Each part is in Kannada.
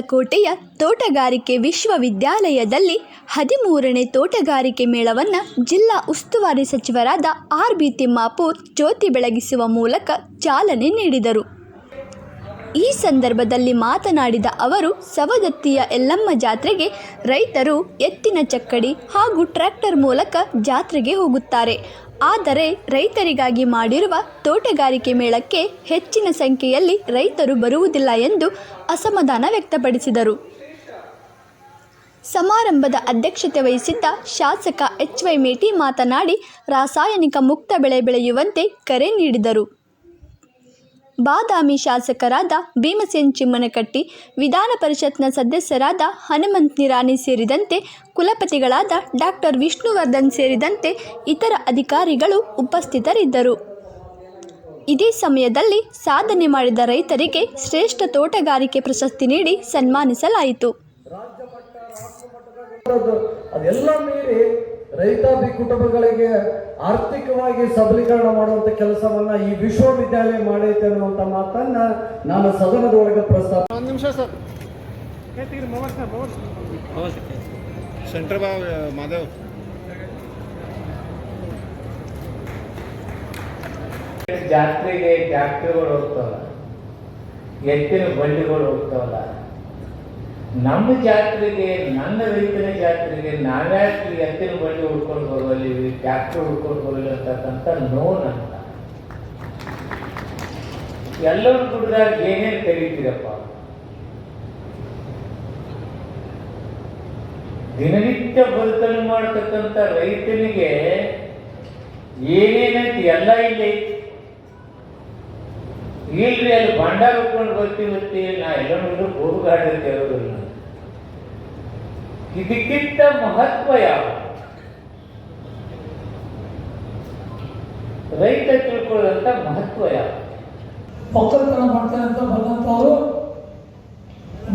ಬಾಗಲಕೋಟೆಯ ತೋಟಗಾರಿಕೆ ವಿಶ್ವವಿದ್ಯಾಲಯದಲ್ಲಿ ಹದಿಮೂರನೇ ತೋಟಗಾರಿಕೆ ಮೇಳವನ್ನು ಜಿಲ್ಲಾ ಉಸ್ತುವಾರಿ ಸಚಿವರಾದ ಆರ್ ಬಿ ತಿಮ್ಮಾಪೂರ್ ಜ್ಯೋತಿ ಬೆಳಗಿಸುವ ಮೂಲಕ ಚಾಲನೆ ನೀಡಿದರು. ಈ ಸಂದರ್ಭದಲ್ಲಿ ಮಾತನಾಡಿದ ಅವರು, ಸವದತ್ತಿಯ ಎಲ್ಲಮ್ಮ ಜಾತ್ರೆಗೆ ರೈತರು ಎತ್ತಿನ ಚಕ್ಕಡಿ ಹಾಗೂ ಟ್ರ್ಯಾಕ್ಟರ್ ಮೂಲಕ ಜಾತ್ರೆಗೆ ಹೋಗುತ್ತಾರೆ. ಆದರೆ ರೈತರಿಗಾಗಿ ಮಾಡಿರುವ ತೋಟಗಾರಿಕೆ ಮೇಳಕ್ಕೆ ಹೆಚ್ಚಿನ ಸಂಖ್ಯೆಯಲ್ಲಿ ರೈತರು ಬರುವುದಿಲ್ಲ ಎಂದು ಅಸಮಾಧಾನ ವ್ಯಕ್ತಪಡಿಸಿದರು. ಸಮಾರಂಭದ ಅಧ್ಯಕ್ಷತೆ ವಹಿಸಿದ್ದ ಶಾಸಕ ಎಚ್ ವೈ ಮೇಟಿ ಮಾತನಾಡಿ, ರಾಸಾಯನಿಕ ಮುಕ್ತ ಬೆಳೆ ಬೆಳೆಯುವಂತೆ ಕರೆ ನೀಡಿದರು. ಬಾದಾಮಿ ಶಾಸಕರಾದ ಭೀಮಸೇನ್ ಚಿಮ್ಮನಕಟ್ಟಿ, ವಿಧಾನ ಪರಿಷತ್ನ ಸದಸ್ಯರಾದ ಹನುಮಂತ್ ನಿರಾಣಿ ಸೇರಿದಂತೆ ಕುಲಪತಿಗಳಾದ ಡಾಕ್ಟರ್ ವಿಷ್ಣುವರ್ಧನ್ ಸೇರಿದಂತೆ ಇತರ ಅಧಿಕಾರಿಗಳು ಉಪಸ್ಥಿತರಿದ್ದರು. ಇದೇ ಸಮಯದಲ್ಲಿ ಸಾಧನೆ ಮಾಡಿದ ರೈತರಿಗೆ ಶ್ರೇಷ್ಠ ತೋಟಗಾರಿಕೆ ಪ್ರಶಸ್ತಿ ನೀಡಿ ಸನ್ಮಾನಿಸಲಾಯಿತು. ರೈತಾಪಿ ಕುಟುಂಬಗಳಿಗೆ ಆರ್ಥಿಕವಾಗಿ ಸಬಲೀಕರಣ ಮಾಡುವಂತ ಕೆಲಸವನ್ನ ಈ ವಿಶ್ವವಿದ್ಯಾಲಯ ಮಾಡೈತೆ ಅನ್ನುವಂಥ ಮಾತನ್ನ ನಾನು ಸದನದೊಳಗೆ ಪ್ರಸ್ತಾಪ ನಿಮಿಷ ಸರ್. ಸೆಂಟ್ರ್ ಮಾಧವ್. ಜಾತ್ರೆಗೆ ಟ್ರ್ಯಾಕ್ಟರ್ಗಳು ಹೋಗ್ತಾವಲ್ಲ ಎತ್ತಿನ ಬಂಡಿಗಳು ಹೋಗ್ತಾವಲ್ಲ. ನಮ್ಮ ಜಾತ್ರೆಗೆ, ನನ್ನ ರೈತನ ಜಾತ್ರೆಗೆ ನಾವ್ಯಾಕೆ ಎತ್ತಿನ ಬಂಡಿ ಉಳ್ಕೊಂಡು ಬರುವಲ್ಲಿ ಟ್ಯಾಕ್ಟರ್ ಉಳ್ಕೊಂಡು ಬರಲಿ ಅಂತಕ್ಕಂಥ ನೋನ್ ಅಂತ ಎಲ್ಲರೂ ದುಡ್ದಾಗ ಏನೇನು ಕರೀತೀರಪ್ಪ? ದಿನನಿತ್ಯ ಬದುಕನ್ನು ಮಾಡತಕ್ಕಂಥ ರೈತನಿಗೆ ಏನೇನಂತ? ಎಲ್ಲ ಇಲ್ಲಿ. ಇಲ್ರಿ, ಅಲ್ಲಿ ಬಂಡ ಉಟ್ಕೊಂಡು ಬರ್ತೀವಿ ನಾ ಎಲ್ಲ ಅಂತ ಹೇಳೋದಿಲ್ಲ ಇದಕ್ಕಿಂತ ಮಹತ್ವ ಯಾವ ರೈತ ತಿಳ್ಕೊಳ್ಳುವಂತ ಮಹತ್ವ ಯಾವ ಒಕ್ಕಲ್ತನ ಮಾಡ್ತಾರೆ ಅಂತ ಬಂದಂಥವ್ರು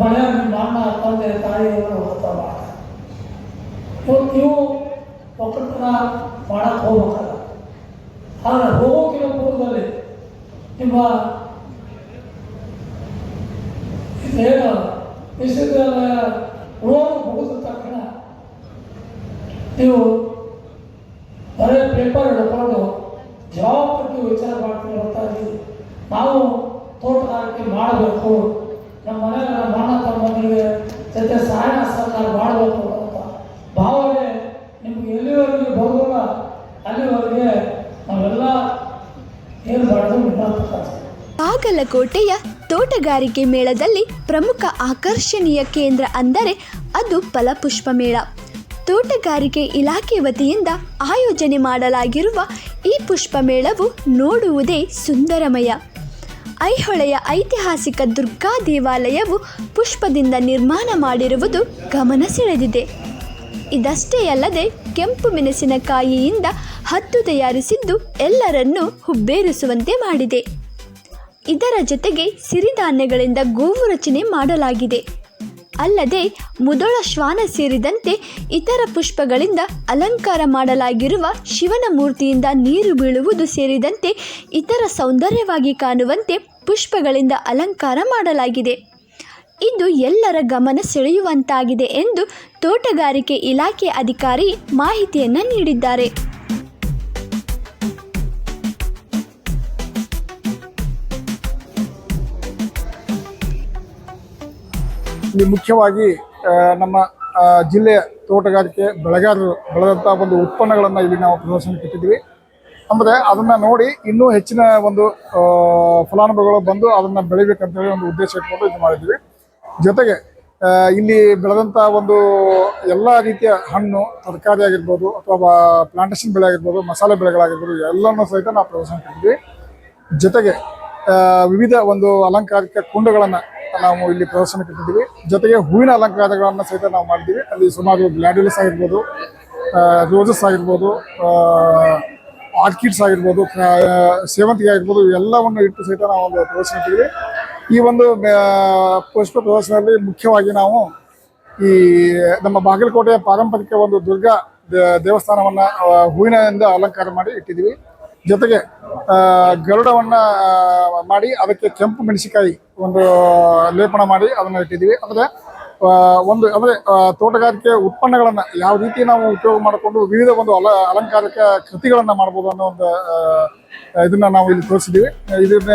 ಮಳೆ ನಿಮ್ಮ ಅಣ್ಣ ತಂದೆ ತಾಯಿಯವರು ಹೋಗ್ತಾವ ನೀವು ಒಕ್ಕಲ್ತನ ಮಾಡಕ್ಕೆ ಹೋಗ್ಬೇಕಲ್ಲ. ಆದರೆ ಹೋಗೋಕ್ಕಿಂತ ಪೂರ್ವದಲ್ಲಿ ನಿಮ್ಮ ಇದೇನು ವಿಶ್ವವಿದ್ಯಾಲಯ ರೋಗ ಮುಗಿದ ತಕ್ಷಣ ನೀವು ಬರೀ ಪೇಪರ್ ಹಿಡ್ಕೊಂಡು ಜವಾಬ್ದಾರಿ ವಿಚಾರ ಮಾಡ್ತೀವಿ ಹೊರತಾಗಿ ನಾವು ತೋಟಗಾರಿಕೆ ಮಾಡಬೇಕು, ನಮ್ಮ ಮನೆಯ ನಮ್ಮ ಅಣ್ಣ ತಮ್ಮಂದಿರಿಗೆ ಜೊತೆ ಸಹಾಯ ಸಹಕಾರ ಮಾಡಬೇಕು ಅಂತ ಭಾವನೆ ನಿಮ್ಗೆ ಎಲ್ಲಿವರೆಗೆ ಬರೋಲ್ಲ ಅಲ್ಲಿವರೆಗೆ ನಾವೆಲ್ಲ ಏನು ಮಾಡೋದು ಬಾಗಲಕೋಟೆಯ ತೋಟಗಾರಿಕೆ ಮೇಳದಲ್ಲಿ ಪ್ರಮುಖ ಆಕರ್ಷಣೀಯ ಕೇಂದ್ರ ಅಂದರೆ ಅದು ಫಲಪುಷ್ಪ ಮೇಳ ತೋಟಗಾರಿಕೆ ಇಲಾಖೆ ವತಿಯಿಂದ ಆಯೋಜನೆ ಮಾಡಲಾಗಿರುವ ಈ ಪುಷ್ಪ ಮೇಳವು ನೋಡುವುದೇ ಸುಂದರಮಯ. ಐಹೊಳೆಯ ಐತಿಹಾಸಿಕ ದುರ್ಗಾ ದೇವಾಲಯವು ಪುಷ್ಪದಿಂದ ನಿರ್ಮಾಣ ಮಾಡಿರುವುದು ಗಮನ ಸೆಳೆದಿದೆ ಇದಷ್ಟೇ ಅಲ್ಲದೆ ಕೆಂಪು ಮೆಣಸಿನಕಾಯಿಯಿಂದ ಹತ್ತು ತಯಾರಿಸಿದ್ದು ಎಲ್ಲರನ್ನೂ ಹುಬ್ಬೇರಿಸುವಂತೆ ಮಾಡಿದೆ. ಇದರ ಜೊತೆಗೆ ಸಿರಿಧಾನ್ಯಗಳಿಂದ ಗೋವು ರಚನೆ ಮಾಡಲಾಗಿದೆ. ಅಲ್ಲದೆ ಮುದೋಳ ಶ್ವಾನ ಸೇರಿದಂತೆ ಇತರ ಪುಷ್ಪಗಳಿಂದ ಅಲಂಕಾರ ಮಾಡಲಾಗಿರುವ ಶಿವನ ಮೂರ್ತಿಯಿಂದ ನೀರು ಬೀಳುವುದು ಸೇರಿದಂತೆ ಇತರ ಸೌಂದರ್ಯವಾಗಿ ಕಾಣುವಂತೆ ಪುಷ್ಪಗಳಿಂದ ಅಲಂಕಾರ ಮಾಡಲಾಗಿದೆ. ಇದು ಎಲ್ಲರ ಗಮನ ಸೆಳೆಯುವಂತಾಗಿದೆ ಎಂದು ತೋಟಗಾರಿಕೆ ಇಲಾಖೆ ಅಧಿಕಾರಿ ಮಾಹಿತಿಯನ್ನು ನೀಡಿದ್ದಾರೆ. ಇಲ್ಲಿ ಮುಖ್ಯವಾಗಿ ನಮ್ಮ ಜಿಲ್ಲೆಯ ತೋಟಗಾರಿಕೆ ಬೆಳೆಗಾರರು ಬೆಳೆದಂಥ ಒಂದು ಉತ್ಪನ್ನಗಳನ್ನು ಇಲ್ಲಿ ನಾವು ಪ್ರದರ್ಶನಕ್ಕೆ ಇಟ್ಟಿದ್ದೀವಿ ಅಂದರೆ ಅದನ್ನು ನೋಡಿ ಇನ್ನೂ ಹೆಚ್ಚಿನ ಒಂದು ಫಲಾನುಭವಿಗಳು ಬಂದು ಅದನ್ನು ಬೆಳಿಬೇಕಂತೇಳಿ ಒಂದು ಉದ್ದೇಶ ಇಟ್ಕೊಂಡು ಇದು ಮಾಡಿದ್ದೀವಿ. ಜೊತೆಗೆ ಇಲ್ಲಿ ಬೆಳೆದಂಥ ಒಂದು ಎಲ್ಲ ರೀತಿಯ ಹಣ್ಣು, ತರಕಾರಿ ಆಗಿರ್ಬೋದು ಅಥವಾ ಪ್ಲಾಂಟೇಷನ್ ಬೆಳೆ ಆಗಿರ್ಬೋದು, ಮಸಾಲೆ ಬೆಳೆಗಳಾಗಿರ್ಬೋದು, ಎಲ್ಲನೂ ಸಹಿತ ನಾವು ಇಟ್ಟಿದ್ದೀವಿ ಜೊತೆಗೆ ವಿವಿಧ ಒಂದು ಅಲಂಕಾರಿಕ ಕುಂಡಗಳನ್ನು ನಾವು ಇಲ್ಲಿ ಪ್ರದರ್ಶನಕ್ಕೆ ಇಟ್ಟಿದ್ದೀವಿ. ಜೊತೆಗೆ ಹೂವಿನ ಅಲಂಕಾರಗಳನ್ನು ಸಹಿತ ನಾವು ಮಾಡಿದ್ದೀವಿ. ಅಲ್ಲಿ ಸುಮಾರು ಗ್ಲಾಡ್ಯುಲಸ್ ಆಗಿರ್ಬೋದು ರೋಸಸ್ ಆಗಿರ್ಬೋದು ಆರ್ಕಿಡ್ಸ್ ಆಗಿರ್ಬೋದು ಸೇವಂತಿಗೆ ಆಗಿರ್ಬೋದು ಎಲ್ಲವನ್ನು ಇಟ್ಟು ಸಹಿತ ನಾವು ಒಂದು ಪ್ರದರ್ಶನ ಇಟ್ಟಿದ್ದೀವಿ. ಈ ಒಂದು ಪುಷ್ಪ ಪ್ರದರ್ಶನದಲ್ಲಿ ಮುಖ್ಯವಾಗಿ ನಾವು ಈ ನಮ್ಮ ಬಾಗಲಕೋಟೆಯ ಪಾರಂಪರಿಕ ಒಂದು ದುರ್ಗಾ ದೇವಸ್ಥಾನವನ್ನು ಹೂವಿನಿಂದ ಅಲಂಕಾರ ಮಾಡಿ ಇಟ್ಟಿದ್ದೀವಿ. ಜೊತೆಗೆ ಗರುಡವನ್ನು ಮಾಡಿ ಅದಕ್ಕೆ ಕೆಂಪು ಮೆಣಸಿಕಾಯಿ ಒಂದು ಲೇಪನ ಮಾಡಿ ಅದನ್ನ ಇಟ್ಟಿದ್ದೀವಿ. ಅಂದರೆ ಒಂದು ಅಂದರೆ ತೋಟಗಾರಿಕೆ ಉತ್ಪನ್ನಗಳನ್ನು ಯಾವ ರೀತಿ ನಾವು ಉಪಯೋಗ ಮಾಡಿಕೊಂಡು ವಿವಿಧ ಒಂದು ಅಲ, ಅಲಂಕಾರಿಕ ಕೃತಿಗಳನ್ನು ಮಾಡ್ಬೋದು ಅನ್ನೋ ಒಂದು ಇದನ್ನ ನಾವು ಇಲ್ಲಿ ತೋರಿಸಿದ್ದೀವಿ. ಇದನ್ನ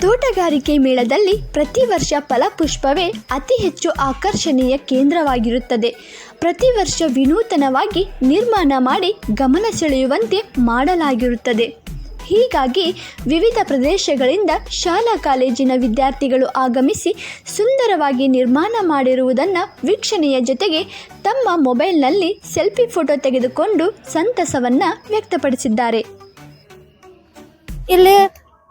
ತೋಟಗಾರಿಕೆ ಮೇಳದಲ್ಲಿ ಪ್ರತಿ ವರ್ಷ ಫಲಪುಷ್ಪವೇ ಅತಿ ಹೆಚ್ಚು ಆಕರ್ಷಣೀಯ ಕೇಂದ್ರವಾಗಿರುತ್ತದೆ. ಪ್ರತಿ ವರ್ಷ ವಿನೂತನವಾಗಿ ನಿರ್ಮಾಣ ಮಾಡಿ ಗಮನ ಸೆಳೆಯುವಂತೆ ಮಾಡಲಾಗಿರುತ್ತದೆ. ಹೀಗಾಗಿ ವಿವಿಧ ಪ್ರದೇಶಗಳಿಂದ ಶಾಲಾ ಕಾಲೇಜಿನ ವಿದ್ಯಾರ್ಥಿಗಳು ಆಗಮಿಸಿ ಸುಂದರವಾಗಿ ನಿರ್ಮಾಣ ಮಾಡಿರುವುದನ್ನು ವೀಕ್ಷಣೆಯ ಜೊತೆಗೆ ತಮ್ಮ ಮೊಬೈಲ್ನಲ್ಲಿ ಸೆಲ್ಫಿ ಫೋಟೋ ತೆಗೆದುಕೊಂಡು ಸಂತಸವನ್ನು ವ್ಯಕ್ತಪಡಿಸಿದ್ದಾರೆ. ಇಲ್ಲಿ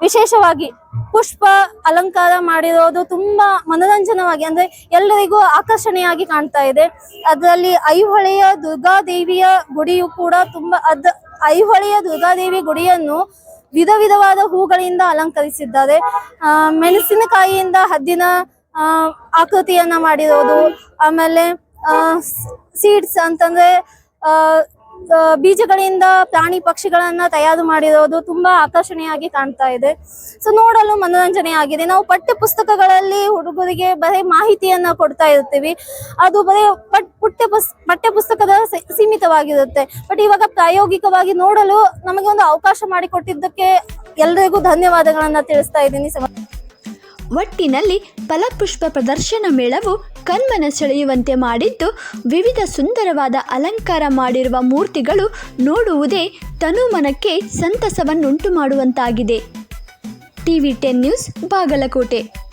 ವಿಶೇಷವಾಗಿ ಪುಷ್ಪ ಅಲಂಕಾರ ಮಾಡಿರೋದು ತುಂಬಾ ಮನೋರಂಜನವಾಗಿ ಅಂದ್ರೆ ಎಲ್ಲರಿಗೂ ಆಕರ್ಷಣೆಯಾಗಿ ಕಾಣ್ತಾ ಇದೆ. ಅದರಲ್ಲಿ ಐಹೊಳೆಯ ದುರ್ಗಾದೇವಿಯ ಗುಡಿಯು ಕೂಡ ತುಂಬಾ ಅದ್ ಐಹೊಳೆಯ ದುರ್ಗಾದೇವಿ ಗುಡಿಯನ್ನು ವಿಧ ವಿಧವಾದ ಹೂಗಳಿಂದ ಅಲಂಕರಿಸಿದ್ದಾರೆ. ಆ, ಮೆಣಸಿನಕಾಯಿಯಿಂದ ಹದ್ದಿನ ಆ, ಆಕೃತಿಯನ್ನ ಮಾಡಿರೋದು. ಆಮೇಲೆ ಸೀಡ್ಸ್ ಅಂತಂದ್ರೆ ಬೀಜಗಳಿಂದ ಪ್ರಾಣಿ ಪಕ್ಷಿಗಳನ್ನ ತಯಾರು ಮಾಡಿರೋದು ತುಂಬಾ ಆಕರ್ಷಣೀಯವಾಗಿ ಕಾಣ್ತಾ ಇದೆ. ಸೊ ನೋಡಲು ಮನೋರಂಜನೆ ಆಗಿದೆ ನಾವು ಪಠ್ಯ ಪುಸ್ತಕಗಳಲ್ಲಿ ಹುಡುಗರಿಗೆ ಬರೀ ಮಾಹಿತಿಯನ್ನ ಕೊಡ್ತಾ ಇರ್ತೀವಿ. ಅದು ಬರೀ ಪುಸ್ ಪಠ್ಯ ಪುಸ್ತಕದ ಸೀಮಿತವಾಗಿರುತ್ತೆ. ಬಟ್ ಇವಾಗ ಪ್ರಾಯೋಗಿಕವಾಗಿ ನೋಡಲು ನಮಗೆ ಒಂದು ಅವಕಾಶ ಮಾಡಿಕೊಟ್ಟಿದ್ದಕ್ಕೆ ಎಲ್ರಿಗೂ ಧನ್ಯವಾದಗಳನ್ನ ತಿಳಿಸ್ತಾ ಇದ್ದೀನಿ. ಒಟ್ಟಿನಲ್ಲಿ ಫಲಪುಷ್ಪ ಪ್ರದರ್ಶನ ಮೇಳವು ಕಣ್ಮನ ಸೆಳೆಯುವಂತೆ ಮಾಡಿದ್ದು, ವಿವಿಧ ಸುಂದರವಾದ ಅಲಂಕಾರ ಮಾಡಿರುವ ಮೂರ್ತಿಗಳು ನೋಡುವುದೇ ತನುಮನಕ್ಕೆ ಸಂತಸವನ್ನುಂಟು ಮಾಡುವಂತಾಗಿದೆ ಟಿವಿ ಟೆನ್ ನ್ಯೂಸ್, ಬಾಗಲಕೋಟೆ.